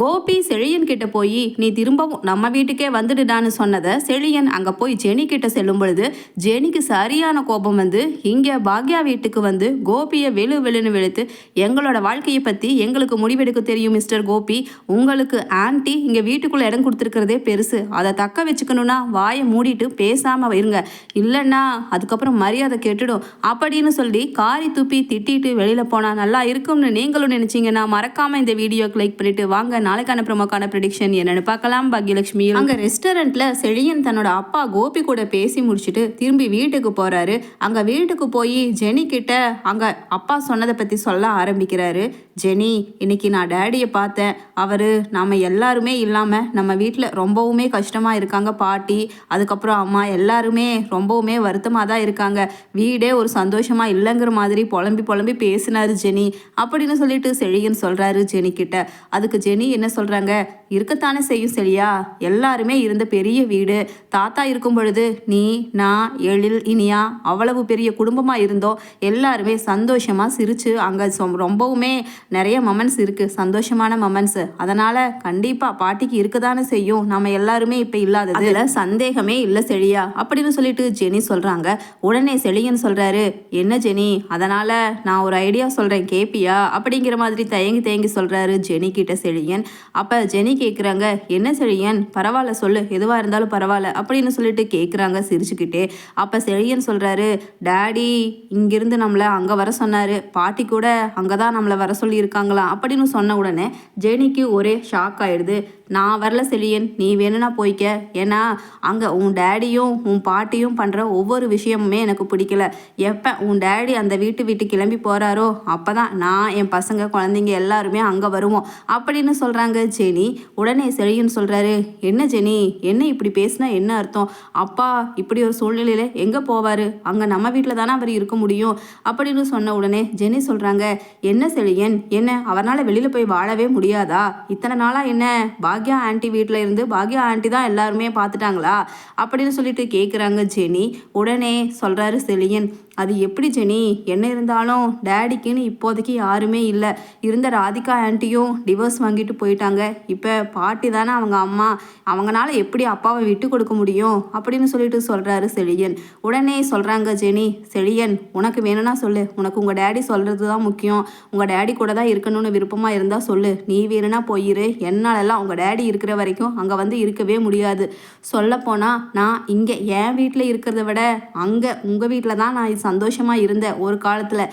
கோபி செழியன் கிட்ட போய் நீ திரும்பவும் நம்ம வீட்டுக்கே வந்துடுடான்னு சொன்னதை செழியன் அங்கே போய் ஜெனி கிட்ட செல்லும் பொழுது ஜெனிக்கு சரியான கோபம் வந்து இங்கே பாக்யா வீட்டுக்கு வந்து கோபியை வெளு வெளுன்னு வெளுத்து எங்களோட வாழ்க்கையை பற்றி எங்களுக்கு முடிவெடுக்க தெரியும் மிஸ்டர் கோபி. உங்களுக்கு ஆன்ட்டி இங்கே வீட்டுக்குள்ளே இடம் கொடுத்துருக்கிறதே பெருசு. அதை தக்க வச்சுக்கணும்னா வாயை மூடிட்டு பேசாமல் இருங்க. இல்லைன்னா அதுக்கப்புறம் மரியாதை கெட்டுடும். அப்படின்னு சொல்லி காரி துப்பி திட்டிட்டு வெளியில் போனால் நல்லா இருக்கும்னு நீங்களும் நினச்சிங்கன்னா மறக்காமல் இந்த வீடியோக்கு லைக் பண்ணிட்டு வாங்க. நாளைக்கான ப்ரோமோக்கான ப்ரெடிக்ஷன் என்னன்னு பார்க்கலாம். பாக்யலட்சுமி. அங்கே ரெஸ்டாரண்ட்டில் செழியன் தன்னோட அப்பா கோபி கூட பேசி முடிச்சுட்டு திரும்பி வீட்டுக்கு போகிறாரு அங்கே வீட்டுக்கு போய் ஜெனி கிட்ட அங்கே அப்பா சொன்னதை பற்றி சொல்ல ஆரம்பிக்கிறாரு. ஜெனி இன்னைக்கு நான் டேடியை பார்த்தேன். அவர் நாம் எல்லாருமே இல்லாமல் நம்ம வீட்டில் ரொம்பவுமே கஷ்டமாக இருக்காங்க பாட்டி. அதுக்கப்புறம் அம்மா எல்லாருமே ரொம்பவுமே வருத்தமாக தான் இருக்காங்க. வீடே ஒரு சந்தோஷமாக இல்லைங்கிற மாதிரி புலம்பி புலம்பி பேசினாரு ஜெனி. அப்படின்னு சொல்லிட்டு செழியன் சொல்கிறாரு ஜெனி கிட்ட. அதுக்கு ஜெனி என்ன சொல்கிறாங்க இருக்கத்தானே செய்யும் செழியா எல்லாருமே இருந்த பெரிய வீடு. தாத்தா இருக்கும் பொழுது நீ நான் எழில் இனியா அவ்வளவு பெரிய குடும்பமாக இருந்தோம் எல்லாருமே சந்தோஷமாக சிரித்து அங்கே ரொம்பவுமே நிறைய மொமெண்ட்ஸ் இருக்குது சந்தோஷமான மொமெண்ட்ஸ் அதனால் கண்டிப்பாக பாட்டிக்கு இருக்கதானே செய்யும். நம்ம எல்லாருமே இப்போ இல்லாதது. அதில் சந்தேகமே இல்லை செழியா அப்படின்னு சொல்லிட்டு ஜெனி சொல்கிறாங்க உடனே செழியன் சொல்கிறாரு என்ன ஜெனி? அதனால் நான் ஒரு ஐடியா சொல்கிறேன் கேப்பியா? அப்படிங்கிற மாதிரி தயங்கி தயங்கி சொல்கிறாரு ஜெனி கிட்ட செழியன் அப்போ ஜெனி கேட்குறாங்க என்ன செழியன்? பரவாயில்ல சொல்லு. எதுவாக இருந்தாலும் பரவாயில்ல. அப்படின்னு சொல்லிட்டு கேட்குறாங்க சிரிச்சுக்கிட்டே. அப்போ செழியன் சொல்கிறாரு டேடி இங்கிருந்து நம்மளை அங்கே வர சொன்னார். பாட்டி கூட அங்கே தான் நம்மளை வர சொல்லியிருக்காங்களாம். அப்படின்னு சொன்ன உடனே ஜெனிக்கு ஒரே ஷாக் ஆயிடுது. நான் வரல செழியன். நீ வேணும்னா போய்க்க. ஏன்னா அங்கே உன் டேடியும் உன் பாட்டியும் பண்ணுற ஒவ்வொரு விஷயமுமே எனக்கு பிடிக்கல. எப்போ உன் டேடி அந்த வீட்டு வீட்டு கிளம்பி போகிறாரோ அப்போ தான் நான் என் பசங்க குழந்தைங்க எல்லாருமே அங்கே வருவோம். அப்படின்னு சொல்கிறாங்க ஜெனி உடனே செழியன் சொல்கிறாரு என்ன ஜெனி என்ன இப்படி பேசினா என்ன அர்த்தம்? அப்பா இப்படி ஒரு சூழ்நிலையில் எங்கே போவார்? அங்கே நம்ம வீட்டில் தானே அவர் இருக்க முடியும்? அப்படின்னு சொன்ன உடனே ஜெனி சொல்கிறாங்க என்ன செழியன்? என்ன அவரால் வெளியில் போய் வாழவே முடியாதா? இத்தனை நாளாக என்ன பாக்யா ஆண்டி வீட்டில் இருந்து பாக்யா ஆண்டி தான் எல்லாருமே பார்த்துட்டாங்களா? அப்படின்னு சொல்லிட்டு கேட்குறாங்க ஜெனி. உடனே சொல்கிறாரு செழியன் அது எப்படி ஜெனி? என்ன இருந்தாலும் டேடிக்குன்னு இப்போதைக்கு யாருமே இல்லை. இருந்த ராதிகா ஆண்டியும் டிவோர்ஸ் வாங்கிட்டு போயிட்டாங்க. இப்போ பாட்டி தானே அவங்க அம்மா. அவங்களால எப்படி அப்பாவை விட்டு கொடுக்க முடியும்? அப்படின்னு சொல்லிட்டு சொல்கிறாரு செழியன். உடனே சொல்கிறாங்க ஜெனி செழியன் உனக்கு வேணும்னா சொல்லு. உனக்கு உங்கள் டேடி சொல்கிறது தான் முக்கியம். உங்கள் டேடி கூட தான் இருக்கணும்னு விருப்பமாக இருந்தால் சொல்லு. நீ வேணும்னா போயிரு. என்னாலெல்லாம் உங்கள் டேடி இருக்கிற வரைக்கும் அங்கே வந்து இருக்கவே முடியாது. சொல்லப்போனால் நான் இங்கே என் வீட்டில் இருக்கிறத விட அங்கே உங்கள் வீட்டில் தான் நான் சந்தோஷமாக இருந்த ஒரு காலத்தில்.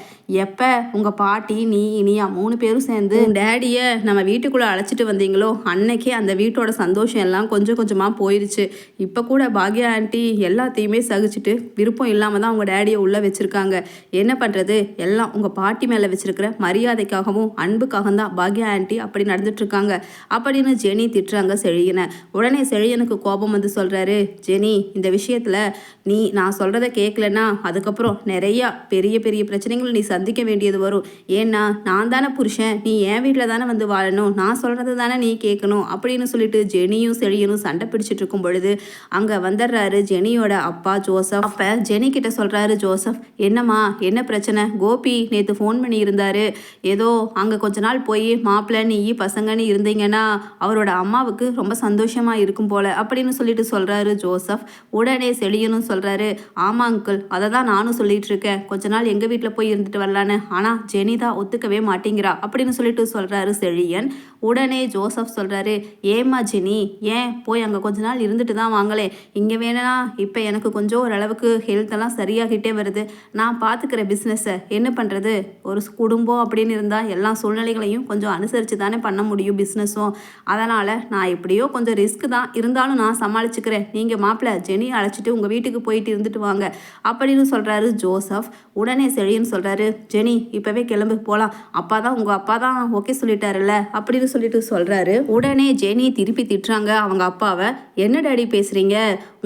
எப்போ உங்கள் பாட்டி நீ இனியா மூணு பேரும் சேர்ந்து டேடியை நம்ம வீட்டுக்குள்ளே அழைச்சிட்டு வந்தீங்களோ அன்னைக்கே அந்த வீட்டோட சந்தோஷம் எல்லாம் கொஞ்சம் கொஞ்சமாக போயிருச்சு. இப்போ கூட பாக்யா ஆண்டி எல்லாத்தையுமே சகிச்சுட்டு விருப்பம் இல்லாமல் தான் உங்கள் டேடியை உள்ளே வச்சுருக்காங்க. என்ன பண்ணுறது எல்லாம் உங்கள் பாட்டி மேலே வச்சுருக்கிற மரியாதைக்காகவும் அன்புக்காகவும் தான் பாக்யா ஆண்டி அப்படி நடந்துட்டுருக்காங்க அப்படின்னு ஜெனி திட்டுறாங்க செழியனை. உடனே செழியனுக்கு கோபம் வந்து சொல்கிறாரு ஜெனி இந்த விஷயத்தில் நீ நான் சொல்கிறத கேட்கலன்னா அதுக்கப்புறம் நிறையா பெரிய பெரிய பிரச்சனைகள் நீ சந்திக்க வேண்டியது வரும். ஏன்னா நான் தானே புருஷன் நீ என் வீட்டில் தானே வந்து வாழணும் நான் சொல்கிறது தானே நீ கேட்கணும் அப்படின்னு சொல்லிட்டு ஜெனியும் செழியனும் சண்டை பிடிச்சிட்டு இருக்கும் பொழுது அங்கே வந்துடுறாரு ஜெனியோட அப்பா ஜோசப். அப்போ ஜெனி கிட்ட சொல்கிறாரு ஜோசப் என்னம்மா என்ன பிரச்சனை? கோபி நேற்று ஃபோன் பண்ணியிருந்தாரு ஏதோ அங்கே கொஞ்ச நாள் போய் மாப்பிள்ளை நீ பசங்கன்னு இருந்தீங்கன்னா அவரோட அம்மாவுக்கு ரொம்ப சந்தோஷமாக இருக்கும் போல அப்படின்னு சொல்லிட்டு சொல்கிறாரு ஜோசப். உடனே செழியனும் சொல்கிறாரு ஆமா அங்கிள் அதை தான் நானும் சொல்லி சொல்லிட்டு இருக்கேன் கொஞ்ச நாள் எங்கள் வீட்டில் போய் இருந்துட்டு வரலான்னு. ஆனால் ஜெனி தான் ஒத்துக்கவே மாட்டேங்கிறா அப்படின்னு சொல்லிட்டு சொல்கிறாரு செழியன். உடனே ஜோசப் சொல்கிறாரு ஏம்மா ஜெனி ஏன்? போய் அங்கே கொஞ்ச நாள் இருந்துட்டு தான் வாங்களே. இங்கே வேணா இப்போ எனக்கு கொஞ்சம் ஓரளவுக்கு ஹெல்த் எல்லாம் சரியாகிட்டே வருது. நான் பார்த்துக்கிற பிஸ்னஸை என்ன பண்ணுறது ஒரு குடும்பம் அப்படின்னு இருந்தால் எல்லா சூழ்நிலைகளையும் கொஞ்சம் அனுசரித்து தானே பண்ண முடியும் பிஸ்னஸும் அதனால் நான் எப்படியோ கொஞ்சம் ரிஸ்க் தான். இருந்தாலும் நான் சமாளிச்சுக்கிறேன். நீங்கள் மாப்பிள்ளை ஜெனி அழைச்சிட்டு உங்கள் வீட்டுக்கு போயிட்டு இருந்துட்டு வாங்க. அப்படின்னு சொல்கிறாரு ஜோசப் உடனே செழியன் சொல்கிறாரு ஜெனி இப்போவே கிளம்பு போகலாம் அப்பா தான் உங்கள் அப்பா தான் ஓகே சொல்லிட்டாருல்ல அப்படின்னு சொல்லிட்டு சொல்கிறாரு உடனே ஜெனி திருப்பி திட்டுறாங்க அவங்க அப்பாவை. என்ன டாடி பேசுகிறீங்க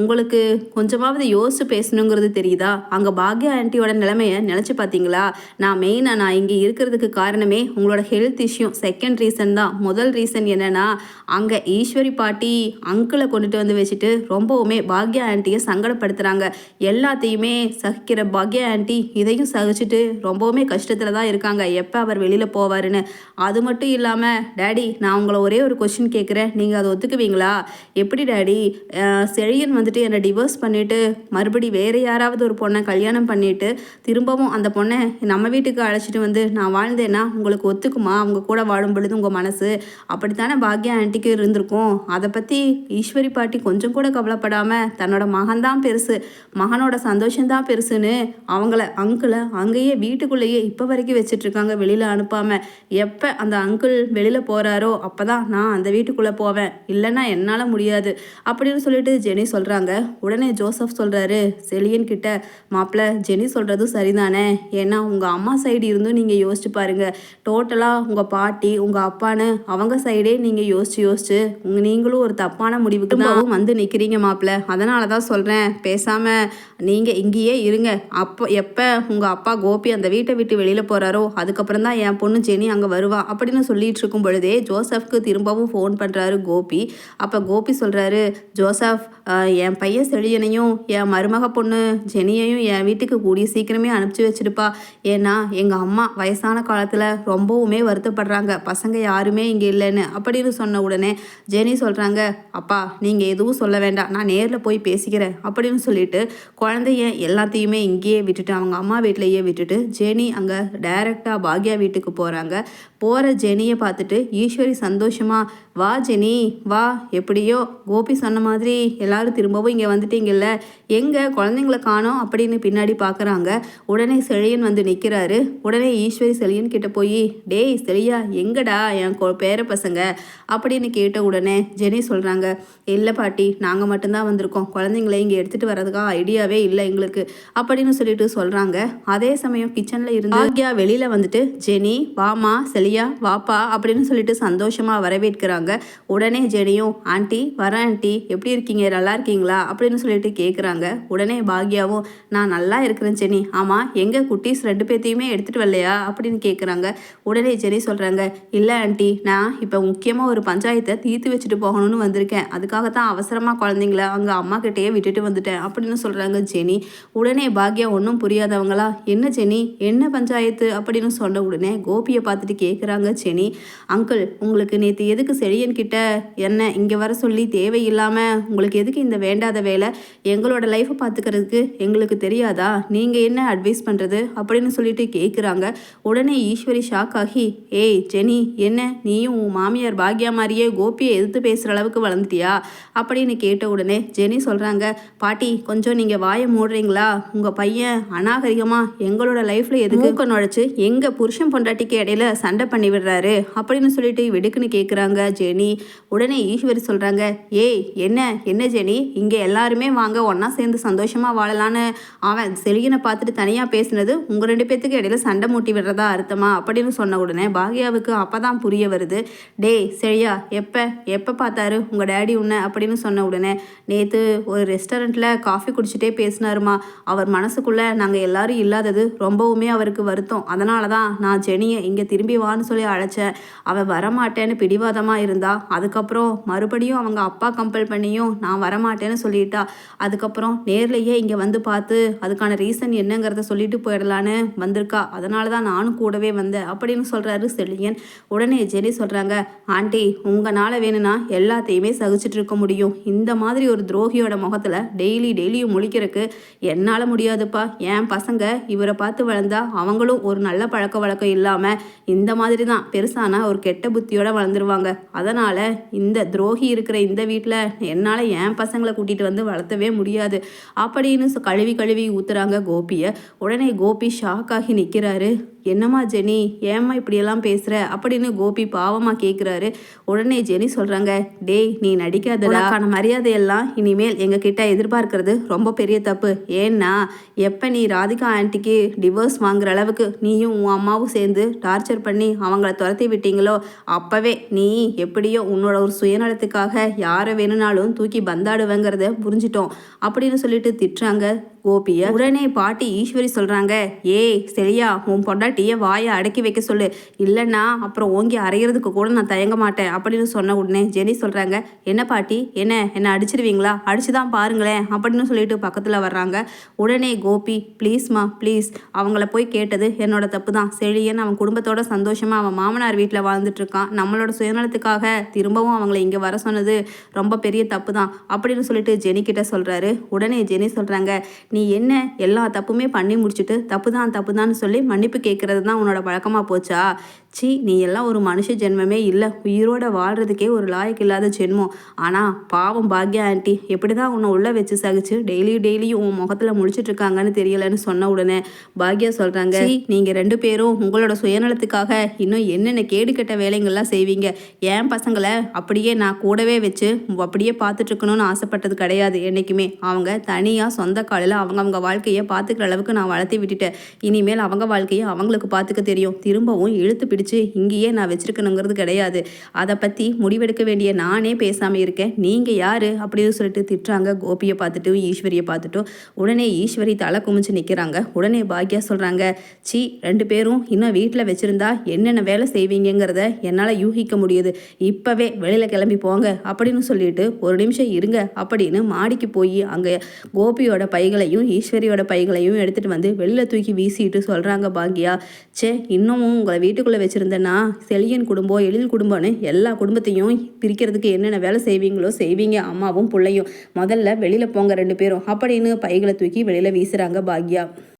உங்களுக்கு கொஞ்சமாவது யோசிச்சு பேசணுங்கிறது தெரியுதா? அங்கே பாக்யா ஆண்டியோட நிலைமையை நினச்சி பார்த்தீங்களா நான் மெயினாக நான் இங்கே இருக்கிறதுக்கு காரணமே உங்களோட ஹெல்த் இஷ்யூ செகண்ட் ரீசன் தான். முதல் ரீசன் என்னன்னா அங்கே ஈஸ்வரி பாட்டி அங்கிளை கொண்டுட்டு வந்து வச்சுட்டு ரொம்பவுமே பாக்யா ஆண்டியை சங்கடப்படுத்துகிறாங்க எல்லாத்தையுமே சகிக்கிற பாக்யா ஆண்டி இதையும் சகிச்சுட்டு ரொம்பவுமே கஷ்டத்தில் தான் இருக்காங்க. எப்போ அவர் வெளியில் போவாருன்னு. அது மட்டும் இல்லாமல் டேடி நான் உங்களை ஒரே ஒரு கொஷின் கேட்குறேன் நீங்கள் அதை ஒத்துக்குவீங்களா? எப்படி டேடி செழியன் வந்து வந்துட்டு என்னை டிவோர்ஸ் பண்ணிவிட்டு மறுபடி வேறு யாராவது ஒரு பொண்ணை கல்யாணம் பண்ணிவிட்டு திரும்பவும் அந்த பொண்ணை நம்ம வீட்டுக்கு அழைச்சிட்டு வந்து நான் வாழ்ந்தேன்னா உங்களுக்கு ஒத்துக்குமா? அவங்க கூட வாழும் பொழுது உங்கள் மனசு? அப்படித்தானே பாக்யா ஆன்ட்டிக்கு இருந்திருக்கும். அதை பற்றி ஈஸ்வரி பாட்டி கொஞ்சம் கூட கவலைப்படாமல் தன்னோட மகன்தான் பெருசு. மகனோட சந்தோஷம்தான் பெருசுன்னு அவங்கள அங்கிளை அங்கேயே வீட்டுக்குள்ளேயே இப்போ வரைக்கும் வச்சிட்ருக்காங்க வெளியில் அனுப்பாமல் எப்போ அந்த அங்கிள் வெளியில் போகிறாரோ அப்போ தான் நான் அந்த வீட்டுக்குள்ளே போவேன். இல்லைன்னா என்னால் முடியாது. அப்படின்னு சொல்லிட்டு ஜெனி சொல்கிறாங்க உடனே ஜோசப் சொல்கிறாரு செலியன் கிட்ட மாப்பிள்ள ஜெனி சொல்கிறதும் சரிதானே? ஏன்னா உங்கள் அம்மா சைடு இருந்தும் நீங்கள் யோசிச்சு பாருங்க. டோட்டலாக உங்கள் பாட்டி உங்கள் அப்பான்னு அவங்க சைடே நீங்கள் யோசிச்சு யோசிச்சு உங்க நீங்களும் ஒரு தப்பான முடிவுக்கு தான் வந்து நிற்கிறீங்க மாப்பிள்ள அதனால தான் சொல்கிறேன் பேசாமல் நீங்கள் இங்கேயே இருங்க. அப்போ எப்போ உங்கள் அப்பா கோபி அந்த வீட்டை விட்டு வெளியில் போகிறாரோ அதுக்கப்புறம் தான் என் பொண்ணு ஜெனி அங்கே வருவா அப்படின்னு சொல்லிட்டு இருக்கும் பொழுதே ஜோசப்க்கு திரும்பவும் ஃபோன் பண்ணுறாரு கோபி. அப்போ கோபி சொல்கிறாரு ஜோசப் என் பையன் செழியனையும் என் மருமக பொண்ணு ஜெனியையும் என் வீட்டுக்கு கூடிய சீக்கிரமே அனுப்பிச்சி வச்சிருப்பா. ஏன்னா எங்கள் அம்மா வயசான காலத்தில் ரொம்பவுமே வருத்தப்படுறாங்க. பசங்க யாருமே இங்கே இல்லைன்னு அப்படின்னு சொன்ன உடனே ஜெனி சொல்கிறாங்க அப்பா நீங்கள் எதுவும் சொல்ல வேண்டாம். நான் நேரில் போய் பேசிக்கிறேன். அப்படின்னு சொல்லிட்டு குழந்தைய எல்லாத்தையுமே இங்கேயே விட்டுட்டு அவங்க அம்மா வீட்டிலேயே விட்டுட்டு ஜெனி அங்கே டைரெக்டாக பாக்யா வீட்டுக்கு போகிறாங்க போகிற ஜெனியை பார்த்துட்டு ஈஸ்வரி சந்தோஷமாக வா ஜெனி. வா. எப்படியோ? கோபி சொன்ன மாதிரி எல்லாரும் திரும்பவும் இங்கே வந்துட்டீங்கல்ல. எங்கே? குழந்தைங்கள காணோம் அப்படின்னு பின்னாடி பார்க்குறாங்க உடனே செழியன் வந்து நிற்கிறாரு உடனே ஈஸ்வரி செழியன் கிட்ட போய் டேய் செழியா எங்கடா என் பேர பசங்க? அப்படின்னு கேட்ட உடனே ஜெனி சொல்கிறாங்க இல்லை பாட்டி நாங்கள் மட்டும்தான் வந்திருக்கோம். குழந்தைங்கள இங்கே எடுத்துகிட்டு வரதுக்காக ஐடியாவே இல்லை எங்களுக்கு. அப்படின்னு சொல்லிட்டு சொல்கிறாங்க அதே சமயம் கிச்சனில் இருந்து ஆக்யா வெளியில் வந்துட்டு ஜெனி வாமா செலியா வாப்பா அப்படின்னு சொல்லிட்டு சந்தோஷமாக வரவேற்கிறாங்க. உடனே ஜெனியும் ஆண்டி வரேன் ஆண்டி. எப்படி இருக்கீங்க? நல்லா இருக்கீங்களா? அப்படின்னு சொல்லிட்டு கேட்குறாங்க உடனே பாக்யாவும் நான் நல்லா இருக்கிறேன் ஜெனி. ஆமாம் எங்கள் குட்டீஸ் ரெண்டு பேர்த்தையுமே எடுத்துகிட்டு வரலையா? அப்படின்னு கேட்குறாங்க உடனே ஜெனி சொல்கிறாங்க இல்லை ஆண்டி. நான் இப்போ முக்கியமாக ஒரு பஞ்சாயத்தை தீர்த்து வச்சுட்டு போகணும்னு வந்திருக்கேன். அதுக்காக தான் அவசரமாக குழந்தைங்கள அங்கே அம்மா கிட்டேயே விட்டுட்டு வந்துட்டேன். அப்படின்னு சொல்கிறாங்க ஜெனி. உடனே பாக்யா ஒன்றும் புரியாதவங்களா? என்ன ஜெனி? என்ன பஞ்சாயத்து? அப்படின்னு சொன்ன உடனே கோபியை பார்த்துட்டு கேட்குறாங்க ஜெனி. அங்கிள் உங்களுக்கு நேற்று எதுக்கு செடி கிட்ட என்ன இங்கே வர சொல்லி தேவையில்லாமல் உங்களுக்கு எதுக்கு இந்த வேண்டாத வேலை? எங்களோட லைஃப்பை பார்த்துக்கிறதுக்கு எங்களுக்கு தெரியாதா? நீங்கள் என்ன அட்வைஸ் பண்ணுறது அப்படின்னு சொல்லிட்டு கேட்குறாங்க உடனே ஈஸ்வரி ஷாக் ஆகி ஏய் ஜெனி என்ன? நீயும் உன் மாமியார் பாக்யா மாதிரியே கோபியை எதிர்த்து பேசுகிற அளவுக்கு வளர்ந்துட்டியா? அப்படின்னு கேட்ட உடனே ஜெனி சொல்கிறாங்க பாட்டி கொஞ்சம் நீங்கள் வாயை மூடுறீங்களா? உங்கள் பையன் அநாகரிகமாக எங்களோட லைஃப்பில் எதுக்கு மூக்க நுழைச்சு எங்கள் புருஷன் பொண்டாட்டிக்கு இடையில சண்டை பண்ணி விடுறாரு? அப்படின்னு சொல்லிட்டு வெடுக்குன்னு கேட்குறாங்க ஜெனி. உடனே ஈஸ்வரி சொல்கிறாங்க ஏய் என்ன என்ன ஜெனி? இங்கே எல்லாருமே வாங்க ஒன்றா சேர்ந்து சந்தோஷமாக வாழலான்னு. அவன் செலியனை பார்த்துட்டு தனியாக பேசினது உங்கள் ரெண்டு பேத்துக்கு இடையில சண்டை மூட்டி விடுறதா அர்த்தமா? அப்படின்னு சொன்ன உடனே பாக்யாவுக்கு அப்போ தான் புரிய வருது டேய் செழியா எப்போ எப்போ பார்த்தாரு உங்கள் டேடி உன்னை? அப்படின்னு சொன்ன உடனே நேற்று ஒரு ரெஸ்டாரண்ட்டில் காஃபி குடிச்சிட்டே பேசினாருமா. அவர் மனசுக்குள்ளே நாங்கள் எல்லாரும் இல்லாதது ரொம்பவுமே அவருக்கு வருத்தம். அதனால தான் நான் ஜெனியை இங்கே திரும்பி வான்னு சொல்லி அழைச்சேன். அவள் வரமாட்டேன்னு பிடிவாதமாக இருந்தேன் அதுக்கப்புறம் மறுபடியும் அவங்க அப்பா கம்பல் பண்ணியும் நான் வரமாட்டேன்னு சொல்லிட்டா அதுக்கப்புறம் நேர்லேயே இங்கே வந்து பார்த்து அதுக்கான ரீசன் என்னங்கிறத சொல்லிட்டு போயிடலான்னு வந்திருக்கா. அதனால தான் நானும் கூடவே வந்தேன் அப்படின்னு சொல்கிறாரு செழியன். உடனே ஜெனி சொல்கிறாங்க ஆண்டி உங்களால் வேணும்னா எல்லாத்தையுமே சகிச்சுட்டு இருக்க முடியும். இந்த மாதிரி ஒரு துரோகியோட முகத்தில் டெய்லி டெய்லியும் முழிக்கிறதுக்கு என்னால் முடியாதுப்பா. என் பசங்க இவரை பார்த்து வளர்ந்தா அவங்களும் ஒரு நல்ல பழக்க வழக்கம் இல்லாமல் இந்த மாதிரி தான் பெருசானா ஒரு கெட்ட புத்தியோட வளர்ந்துருவாங்க. அதனால் இந்த துரோகி இருக்கிற இந்த வீட்டில் என்னால் என் பசங்களை கூட்டிகிட்டு வந்து வளர்த்தவே முடியாது. அப்படின்னு கழுவி கழுவி ஊத்துறாங்க கோபியை. உடனே கோபி ஷாக் ஆகி நிற்கிறாரு என்னம்மா ஜெனி? ஏம்மா இப்படியெல்லாம் பேசுகிற அப்படின்னு கோபி பாவமாக கேட்குறாரு உடனே ஜெனி சொல்கிறாங்க டேய் நீ நடிக்காதடா. மரியாதையெல்லாம் இனிமேல் எங்க கிட்ட எதிர்பார்க்கறது ரொம்ப பெரிய தப்பு. ஏன்னா எப்போ நீ ராதிகா ஆன்ட்டிக்கு டிவோர்ஸ் வாங்குற அளவுக்கு நீயும் உன் அம்மாவும் சேர்ந்து டார்ச்சர் பண்ணி அவங்கள துரத்தி விட்டீங்களோ அப்போவே நீ எப்படியோ உன்னோட ஒரு சுயநலத்துக்காக யாரை வேணும்னாலும் தூக்கி பந்தாடுவேங்கிறத புரிஞ்சிட்டோம். அப்படின்னு சொல்லிட்டு திட்டுறாங்க கோபிய உடனே பாட்டி ஈஸ்வரி சொல்றாங்க ஏய் சரியா உன் பொண்டாட்டிய வாயை அடக்கி வைக்க சொல்லு. இல்லைன்னா அப்புறம் ஓங்கி அரைகிறதுக்கு கூட நான் தயங்க மாட்டேன் அப்படின்னு சொன்ன உடனே ஜெனி சொல்றாங்க என்ன பாட்டி? என்ன? என்ன அடிச்சிருவீங்களா? அடிச்சுதான் பாருங்களேன் அப்படின்னு சொல்லிட்டு பக்கத்துல வர்றாங்க. உடனே கோபி ப்ளீஸ்மா ப்ளீஸ் அவங்கள போய் கேட்டது என்னோட தப்பு தான் செழியன் அவன் குடும்பத்தோட சந்தோஷமா அவன் மாமனார் வீட்டில் வாழ்ந்துட்டு இருக்கான் நம்மளோட சுயநலத்துக்காக திரும்பவும் அவங்கள இங்கே வர சொன்னது ரொம்ப பெரிய தப்பு தான் அப்படின்னு சொல்லிட்டு ஜெனி கிட்ட சொல்றாரு. உடனே ஜெனி சொல்றாங்க நீ என்ன எல்லா தப்புமே பண்ணி முடிச்சுட்டு தப்பு தான் தப்பு தான் சொல்லி மன்னிப்பு கேட்கறது தான் உன்னோட வழக்கமாக போச்சா? சி நீ எல்லாம் ஒரு மனுஷ ஜென்மமே இல்லை. உயிரோட வாழ்றதுக்கே ஒரு லாயக்கு இல்லாத ஜென்மம். ஆனால் பாவம் பாக்யா ஆண்டி எப்படி தான் உன்னை உள்ளே வச்சு சகிச்சு டெய்லி டெய்லியும் உன் முகத்தில் முழிச்சிட்டு இருக்காங்கன்னு தெரியலன்னு சொன்ன உடனே பாக்யா சொல்கிறாங்க நீங்கள் ரெண்டு பேரும் உங்களோட சுயநலத்துக்காக இன்னும் என்னென்ன கேடு கெட்ட வேலைங்கள்லாம் செய்வீங்க? என் பசங்களை அப்படியே நான் கூடவே வச்சு அப்படியே பார்த்துட்டு இருக்கணும்னு ஆசைப்பட்டது கிடையாது. என்றைக்குமே அவங்க தனியாக சொந்த காலையில் அவங்க அவங்க வாழ்க்கையை பார்த்துக்கிற அளவுக்கு நான் வளர்த்தி விட்டுட்டேன். இனிமேல் அவங்க வாழ்க்கையை அவங்களுக்கு பார்த்துக்க தெரியும். திரும்பவும் இழுத்து பிடிச்சு இங்கேயே நான் வச்சிருக்கணுங்கிறது கிடையாது. அதை பற்றி முடிவெடுக்க வேண்டிய நானே பேசாமல் இருக்கேன். நீங்கள் யார் அப்படின்னு சொல்லிட்டு திட்டுறாங்க. கோபியை பார்த்துட்டு ஈஸ்வரியை பார்த்துட்டு உடனே ஈஸ்வரி தலை குமிச்சு நிற்கிறாங்க உடனே பாக்யா சொல்கிறாங்க சி ரெண்டு பேரும் இன்னும் வீட்டில் வச்சுருந்தா என்னென்ன வேலை செய்வீங்கங்கிறத என்னால் யூகிக்க முடியுது. இப்போவே வெளியில் கிளம்பி போங்க அப்படின்னு சொல்லிட்டு ஒரு நிமிஷம் இருங்க அப்படின்னு மாடிக்கு போய் அங்கே கோபியோட பைகளையும் ஈஸ்வரியோட பைகளையும் எடுத்துகிட்டு வந்து வெளில தூக்கி வீசிட்டு சொல்கிறாங்க பாக்யா. ச்சே இன்னமும் உங்களை வீட்டுக்குள்ளே வச்சுருந்தேன்னா செழியன் குடும்பம் எழில் குடும்பம்னு எல்லா குடும்பத்தையும் பிரிக்கிறதுக்கு என்னென்ன வேலை செய்வீங்களோ செய்வீங்க அம்மாவும் பிள்ளையும். முதல்ல வெளியில் போங்க ரெண்டு பேரும். அப்படின்னு பைகளை தூக்கி வெளியில் வீசுகிறாங்க பாக்யா.